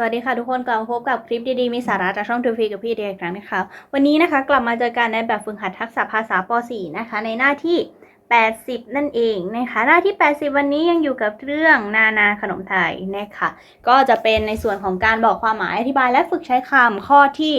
สวัสดีค่ะทุกคนกลับมาพบกับคลิปดีๆ มีสาระจากช่องทูฟีกับพี่เดียอีกครั้งนะคะ วันนี้นะคะกลับมาเจอกันในแบบฝึกหัดทักษะภาษาป .4 นะคะ ในหน้าที่ 80 นั่นเองนะคะหน้าที่ 80 วันนี้ยังอยู่กับเรื่องนานาขนมไทยนะคะก็จะเป็นในส่วนของการบอกความหมายอธิบายและฝึกใช้คำข้อที่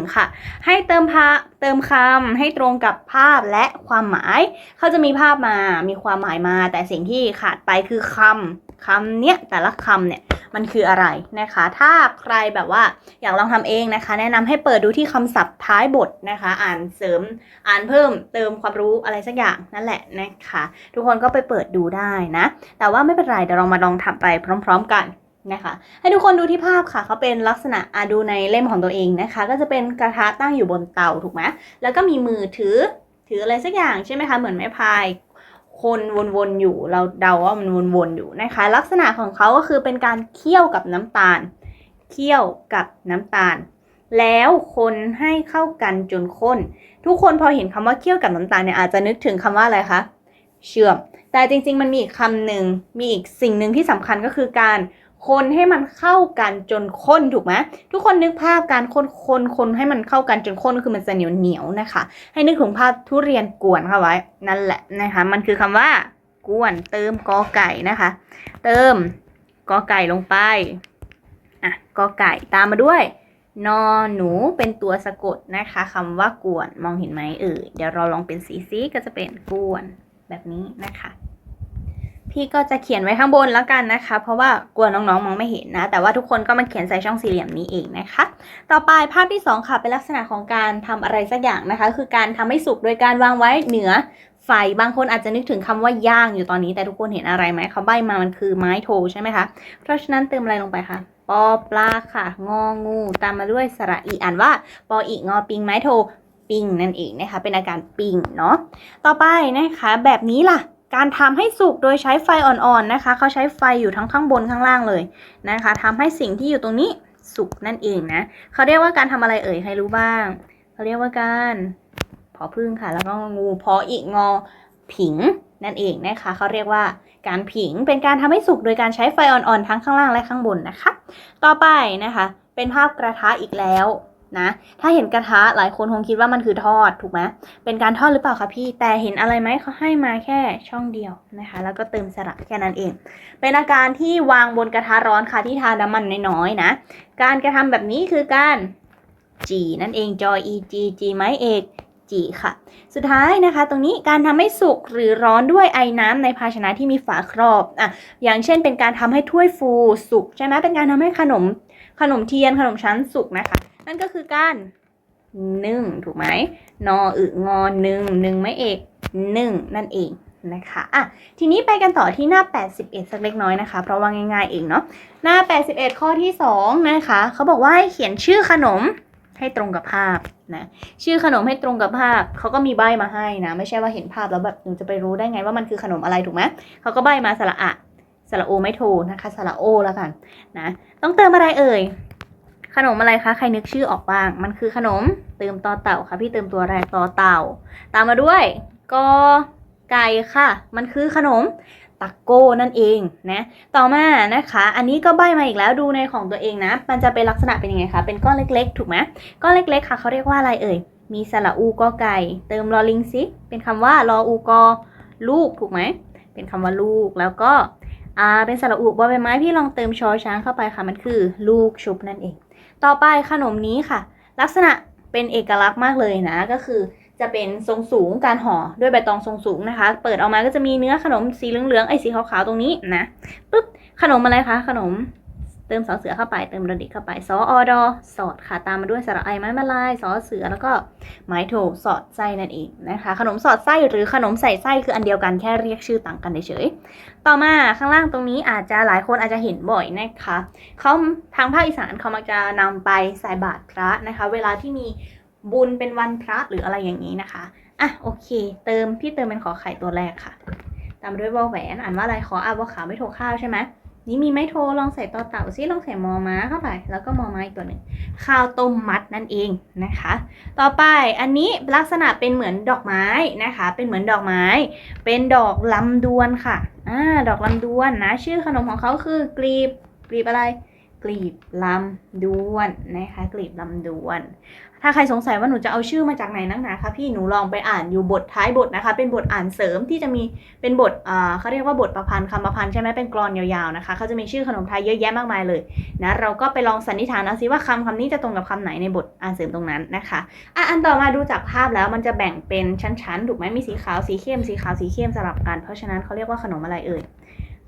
1 ค่ะ ให้เติมพาเติมคำให้ตรงกับภาพและความหมาย เขาจะมีภาพมามีความหมายมา แต่สิ่งที่ขาดไปคือคำ คำเนี้ยแต่ละคำเนี่ยมันคืออะไรนะคะ ถ้าใครแบบว่าอยากลองทำเองนะคะ แนะนำให้เปิดดูที่คำศัพท์ท้ายบทนะคะ อ่านเสริมอ่านเพิ่มเติมความรู้อะไรสักอย่างนั่นแหละนะคะ ทุกคนก็ไปเปิดดูได้นะ แต่ว่าไม่เป็นไรเดี๋ยวเรามาลองทำไปพร้อม ๆ กันนะคะให้ทุกคนดูที่ภาพค่ะเขาเป็นลักษณะอาดูในเล่มของตัวเองนะคะ ก็จะเป็นกระทะตั้งอยู่บนเตาถูกไหมแล้วก็มีมือถือถืออะไรสักอย่างใช่ไหมคะเหมือนไม้พาย คนวนๆอยู่ เราเดาว่ามันวนๆอยู่นะคะ ลักษณะของเขาก็คือเป็นการเคี่ยวกับน้ำตาลเคี่ยวกับน้ำตาล แล้วคนให้เข้ากันจนข้น ทุกคนพอเห็นคำว่าเคี่ยวกับน้ำตาลเนี่ยอาจจะนึกถึงคำว่าอะไรคะเชื่อม แต่จริงๆมันมีอีกคำหนึ่งมีอีกสิ่งหนึ่งที่สำคัญก็คือการ คนให้มันเข้ากันจนข้นถูกไหมทุกคนนึกภาพการคนคนคนให้มันเข้ากันจนข้นก็คือมันจะเหนียวเหนียวๆนะคะ ให้นึกถึงภาพทุเรียนกวนเข้าไว้ นั่นแหละนะคะ มันคือคำว่ากวนเติมกอไก่นะคะ เติมกอไก่ลงไปอะกอไก่ตามมาด้วยนอหนูเป็นตัวสะกดนะคะคำว่ากวนมองเห็นไหมเอ่ยเดี๋ยวเราลองเป็นสีซีก็จะเป็นกวนแบบนี้นะคะ พี่ก็จะเขียนไว้ข้างบนแล้วกันนะคะ เพราะว่ากลัวน้องๆมองไม่เห็นนะ แต่ว่าทุกคนก็มาเขียนใส่ช่องสี่เหลี่ยมนี้เองนะคะ ต่อไปภาพที่สองค่ะ เป็นลักษณะของการทำอะไรสักอย่างนะคะ คือการทำให้สุกโดยการวางไว้เหนือไฟ บางคนอาจจะนึกถึงคำว่าย่างอยู่ตอนนี้แต่ทุกคนเห็นอะไรไหมเขาใบมามันคือไม้โทใช่ไหมคะ เพราะฉะนั้นเติมอะไรลงไปคะปอปลาค่ะ งองู ตามมาด้วยสระอีอ่านว่าปออีงอปิงไม้โทปิงนั่นเองนะคะ เป็นอาการปิงเนาะ ต่อไปนะคะ แบบนี้ล่ะ การทำให้สุกโดยใช้ไฟอ่อนๆนะคะ เขาใช้ไฟอยู่ทั้งข้างบนข้างล่างเลยนะคะทำให้สิ่งที่อยู่ตรงนี้สุกนั่นเองนะ เขาเรียกว่าการทำอะไรเอ่ยใครรู้บ้าง เขาเรียกว่าการพอพึ่งค่ะ แล้วก็งูพออีกงอผิงนั่นเองนะคะ เขาเรียกว่าการผิงเป็นการทำให้สุกโดยการใช้ไฟอ่อนๆทั้งข้างล่างและข้างบนนะคะ ต่อไปนะคะ เป็นภาพกระทะอีกแล้ว นะ ถ้าเห็นกระทะหลายคนคงคิดว่ามันคือทอดถูกไหมเป็นการทอดหรือเปล่าคะพี่ แต่เห็นอะไรไหมเขาให้มาแค่ช่องเดียวนะคะ แล้วก็เติมสระแค่นั้นเอง เป็นอาการที่วางบนกระทะร้อนค่ะที่ทาน้ำมันน้อยๆนะ การกระทำแบบนี้คือการจีนั่นเองจอย e g g ไม้เอก จีค่ะ สุดท้ายนะคะ ตรงนี้การทำให้สุกหรือร้อนด้วยไอ้น้ำในภาชนะที่มีฝาครอบอะอย่างเช่นเป็นการทำให้ถ้วยฟูสุกใช่ไหมเป็นการทำให้ขนมขนมเทียนขนมชั้นสุกนะคะ นั่นก็คือการนึ่งถูกไหมนออึงอหนึ่งหนึ่งไม้เอกนึ่งนั่นเองนะคะอะทีนี้ไปกันต่อที่หน้า 81 สักเล็กน้อยนะคะ เพราะว่าง่ายๆเองเนาะหน้า 81 ข้อที่ 2 นะคะ เขาบอกว่าให้เขียนชื่อขนม ให้ตรงกับภาพนะชื่อขนมให้ตรงกับภาพเขาก็มีใบมาให้นะ ไม่ใช่ว่าเห็นภาพแล้วแบบหนูจะไปรู้ได้ไงว่ามันคือขนมอะไรถูกไหมเขาก็ใบมาสระอะสระโอไม่โทนะคะสระโอแล้วกันนะต้องเติมอะไรเอ่ยขนมอะไรคะใครนึกชื่อออกบ้าง มันคือขนมเติมต่อเต่าค่ะ พี่เติมตัวแรกต่อเต่า ตามมาด้วยกอไก่ค่ะ มันคือขนม ตะโก้นั่นเองนะต่อมานะคะ อันนี้ก็ใบมาอีกแล้วดูในของตัวเองนะ มันจะเป็นลักษณะเป็นยังไงคะเป็นก้อนเล็ก ๆ ถูกไหมก้อนเล็ก ๆ ค่ะเขาเรียกว่าอะไรเอ่ยมีสระอูกอไก่ เติมลอลิงซิเป็นคำว่ารออูกอลูกถูกไหมเป็นคำว่าลูกแล้วก็อ่าเป็นสระอูบอใบไม้พี่ลองเติมชอช้างเข้าไปค่ะมันคือ ลูกชุบนั่นเอง ต่อไปขนมนี้ค่ะ ลักษณะเป็นเอกลักษณ์มากเลยนะก็คือ จะเป็นทรงสูงการห่อด้วยใบตองทรงสูงนะคะ เปิดออกมาก็จะมีเนื้อขนมสีเหลืองๆไอ้สีขาวๆตรงนี้นะปุ๊บขนมอะไรคะขนมเติมสอเสือเข้าไปเติมระดิกเข้าไปสออดอสอดค่ะตามมาด้วยสระไอไม้มาลายสอเสือแล้วก็ไม้โทสอดไส้นั่นเองนะคะ ขนมสอดไส้หรือขนมใส่ไส้คืออันเดียวกันแค่เรียกชื่อต่างกันเฉยๆต่อมาข้างล่างตรงนี้อาจจะหลายคนอาจจะเห็นบ่อยนะคะเขาทางภาคอีสานเขามักจะนำไปใส่บาตรพระนะคะ เวลาที่มี บุญเป็นวันพระหรืออะไรอย่างนี้นะคะ อะโอเค เติมพี่เติมเป็นขอไข่ตัวแรกค่ะ ตามด้วยวอแหวนอ่านว่าอะไรขออาบวขาวไม่โทรข้าวใช่ไหมนี่มีไม่โทรลองใส่ต่อเต่าซิลองใส่มอม้าเข้าไป แล้วก็มอม้าอีกตัวหนึ่งข้าวต้มมัดนั่นเองนะคะ ต่อไปอันนี้ลักษณะเป็นเหมือนดอกไม้นะคะ เป็นเหมือนดอกไม้ เป็นดอกลำดวนค่ะอ่าดอกลำดวนนะ ชื่อขนมของเขาคือกลีบกลีบอะไรกกลีบลำดวนนะคะกลีบลำดวน ถ้าใครสงสัยว่าหนูจะเอาชื่อมาจากไหนนักหนาคะพี่หนูลองไปอ่านอยู่บทท้ายบทนะคะ เป็นบทอ่านเสริมที่จะมีเป็นบทอ่าเขาเรียกว่าบทประพันธ์คำประพันธ์ใช่ไหมเป็นกลอนยาวๆนะคะเขาจะมีชื่อขนมไทยเยอะแยะมากมายเลยนะเราก็ไปลองสันนิษฐานเอาซิว่าคำคำนี้จะตรงกับคำไหนในบทอ่านเสริมตรงนั้นนะคะอะอันต่อมาดูจากภาพแล้วมันจะแบ่งเป็นชั้นๆถูกไหมมีสีขาวสีเข้มสีขาวสีเข้มสลับกัน เพราะฉะนั้นเขาเรียกว่าขนมอะไรเอ่ย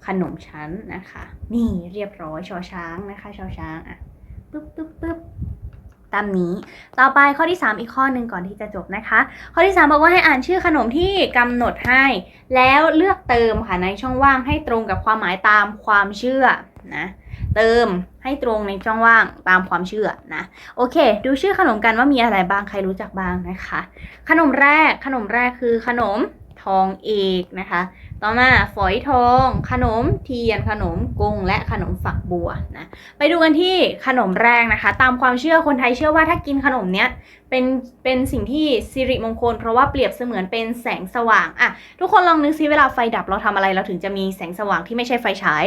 ขนมชั้นนะคะ นี่เรียบร้อยชอช้างนะคะชอช้างอะปึ๊บปึ๊บปึ๊บ ตามนี้ ต่อไปข้อที่ 3 อีกข้อหนึ่งก่อนที่จะจบนะคะ ข้อที่ 3 บอกว่าให้อ่านชื่อขนมที่กำหนดให้ แล้วเลือกเติมค่ะในช่องว่างให้ตรงกับความหมายตามความเชื่อนะเติมให้ตรงในช่องว่างตามความเชื่อนะโอเค ดูชื่อขนมกันว่ามีอะไรบ้างใครรู้จักบ้างนะคะ ขนมแรกขนมแรกคือขนมทองเอกนะคะ ต่อมาฝอยทอง ขนมเทียนขนมกุ้งและขนมฝักบัวนะไปดูกันที่ขนมแรกนะคะ ตามความเชื่อคนไทยเชื่อว่าถ้ากินขนมเนี้ยเป็นเป็นสิ่งที่สิริมงคล เพราะว่าเปรียบเสมือนเป็นแสงสว่างอะทุกคนลองนึกซิเวลาไฟดับเราทำอะไรเราถึงจะมีแสงสว่างที่ไม่ใช่ไฟฉาย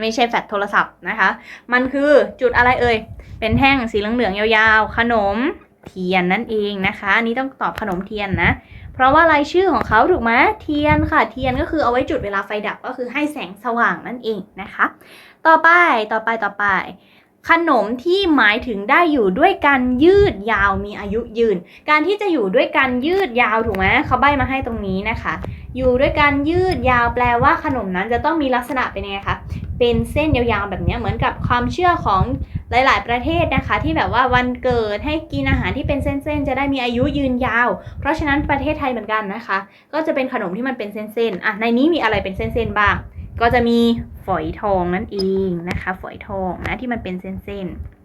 ไม่ใช่แฟลชโทรศัพท์นะคะ มันคือจุดอะไรเอ่ย เป็นแท่งสีเหลืองๆยาวๆ ขนมเทียนนั่นเองนะคะ อันนี้ต้องตอบขนมเทียนนะ เพราะว่ารายชื่อของเขาถูกไหมเทียนค่ะ เทียนก็คือเอาไว้จุดเวลาไฟดับก็คือให้แสงสว่างนั่นเองนะคะ ต่อไปต่อไปต่อไปขนมที่หมายถึงได้อยู่ด้วยกันยืดยาวมีอายุยืน การที่จะอยู่ด้วยกันยืดยาวถูกไหมเขาใบมาให้ตรงนี้นะคะ อยู่ด้วยกันยืดยาวแปลว่าขนมนั้นจะต้องมีลักษณะเป็นยังไงคะเป็นเส้นยาวๆแบบนี้เหมือนกับความเชื่อของ หลาย ๆ ประเทศนะคะ ที่แบบว่าวันเกิดให้กินอาหารที่เป็นเส้นๆ จะได้มีอายุยืนยาว เพราะฉะนั้นประเทศไทยเหมือนกันนะคะ ก็จะเป็นขนมที่มันเป็นเส้นๆอะในนี้มีอะไรเป็นเส้นๆบ้าง ก็จะมีฝอยทองนั่นเองนะคะ ฝอยทองนะที่มันเป็นเส้นๆ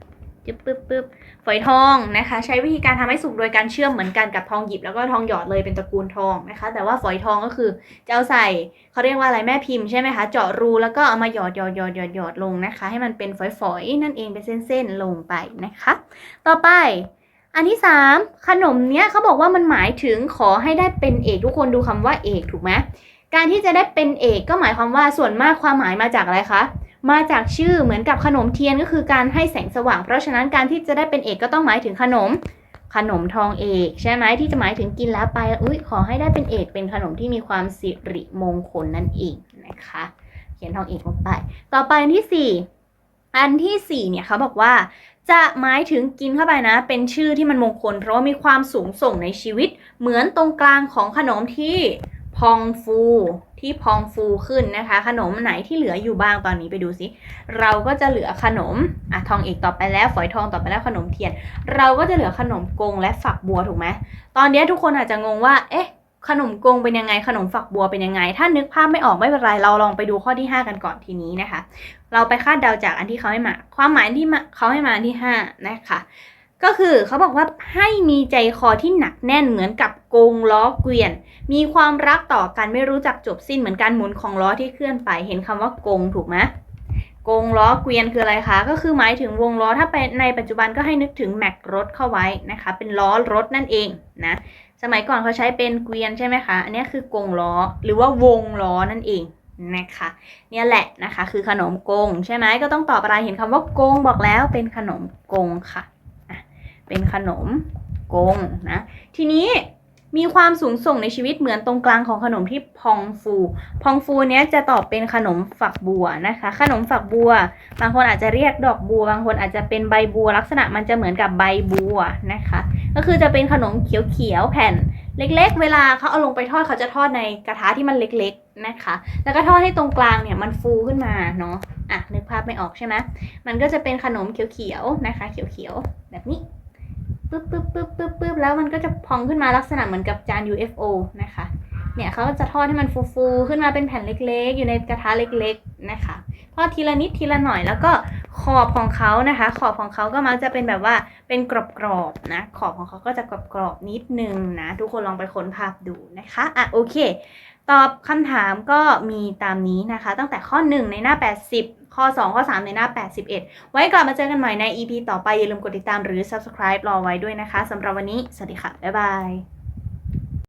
จึ๊บปึ๊บปึ๊บฝอยทองนะคะ ใช้วิธีการทำให้สุกโดยการเชื่อมเหมือนกันกับทองหยิบแล้วก็ทองหยอดเลยเป็นตระกูลทองนะคะ แต่ว่าฝอยทองก็คือจะเอาใส่เขาเรียกว่าอะไรแม่พิมพ์ใช่ไหมคะเจาะรูแล้วก็เอามาหยอดหยอดหยอดหยอดหยอดลงนะคะ ให้มันเป็นฝอยๆนั่นเองเป็นเส้นๆลงไปนะคะ ต่อไปอันที่ 3 ขนมเนี้ยเขาบอกว่ามันหมายถึงขอให้ได้เป็นเอกทุกคนดูคำว่าเอกถูกไหมการที่จะได้เป็นเอกก็หมายความว่าส่วนมากความหมายมาจากอะไรคะ มาจากชื่อเหมือนกับขนมเทียนก็คือการให้แสงสว่าง เพราะฉะนั้นการที่จะได้เป็นเอกก็ต้องหมายถึงขนม ขนมทองเอกใช่ไหมที่จะหมายถึงกินแล้วไปอุ้ยขอให้ได้เป็นเอกเป็นขนมที่มีความสิริมงคลนั่นเองนะคะ เขียนทองเอกลงไป ต่อไปอันที่สี่อันที่สี่เนี่ยเขาบอกว่าจะหมายถึงกินเข้าไปนะ เป็นชื่อที่มันมงคล เพราะว่ามีความสูงส่งในชีวิต เหมือนตรงกลางของขนมที่ พองฟูที่พองฟูขึ้นนะคะ ขนมไหนที่เหลืออยู่บ้างตอนนี้ไปดูสิเราก็จะเหลือขนมอะทองเอกต่อไปแล้ว ฝอยทองต่อไปแล้วขนมเทียน เราก็จะเหลือขนมกงและฝักบัวถูกไหมตอนนี้ทุกคนอาจจะงงว่า เอ๊ะ ขนมกงเป็นยังไง ขนมฝักบัวเป็นยังไง ถ้านึกภาพไม่ออกไม่เป็นไร เราลองไปดูข้อที่ 5 กันก่อนทีนี้นะคะ เราไปคาดเดาจากอันที่เขาให้มา ความหมายที่เขาให้มาอันที่5นะคะก็คือเขาบอกว่าให้มีใจคอที่หนักแน่นเหมือนกับ กงล้อเกวียน มีความรักต่อกันไม่รู้จักจบสิ้นเหมือนการหมุนของล้อที่เคลื่อนไป เห็นคำว่ากงถูกไหมกงล้อเกวียนคืออะไรคะ ก็คือหมายถึงวงล้อถ้าเป็นในปัจจุบันก็ให้นึกถึงแม็กรถเข้าไว้นะคะ เป็นล้อรถนั่นเองนะ สมัยก่อนเขาใช้เป็นเกวียนใช่ไหมคะ อันนี้คือกงล้อหรือว่าวงล้อนั่นเองนะคะ เนี่ยแหละนะคะคือขนมกงใช่ไหมก็ต้องตอบอะไรเห็นคำว่ากงบอกแล้วเป็นขนมกงค่ะเป็นขนมกงนะ ทีนี้ มีความสูงส่งในชีวิตเหมือนตรงกลางของขนมที่พองฟู พองฟูเนี้ยจะตอบเป็นขนมฝักบัวนะคะ ขนมฝักบัว บางคนอาจจะเรียกดอกบัว บางคนอาจจะเป็นใบบัว ลักษณะมันจะเหมือนกับใบบัวนะคะ ก็คือจะเป็นขนมเขียวๆแผ่นเล็กๆ เวลาเขาเอาลงไปทอดเขาจะทอดในกระทะที่มันเล็กๆนะคะ แล้วก็ทอดให้ตรงกลางเนี่ยมันฟูขึ้นมาเนาะ อะนึกภาพไม่ออกใช่ไหมมันก็จะเป็นขนมเขียวๆนะคะ เขียวๆแบบนี้ ปึ๊บปึ๊บปึ๊บปึ๊บปึ๊บแล้วมันก็จะพองขึ้นมาลักษณะเหมือนกับจาน UFO นะคะ เนี่ยเขาจะทอดให้มันฟูๆขึ้นมาเป็นแผ่นเล็กๆ อยู่ในกระทะเล็กๆนะคะ ทอดทีละนิดทีละหน่อยแล้วก็ขอบของเขานะคะ ขอบของเขาก็มักจะเป็นแบบว่าเป็นกรอบๆนะ ขอบของเขาก็จะกรอบๆนิดนึงนะ ทุกคนลองไปค้นภาพดูนะคะอะโอเค ตอบคำถามก็มีตามนี้นะคะ ตั้งแต่ข้อ 1 ในหน้า 80ข้อ 2 ข้อ 3 ในหน้า 81 ไว้กลับมาเจอกันใหม่ใน EP ต่อไป อย่าลืมกดติดตามหรือ subscribe รอไว้ด้วยนะคะสำหรับวันนี้ สวัสดีค่ะ บ๊ายบาย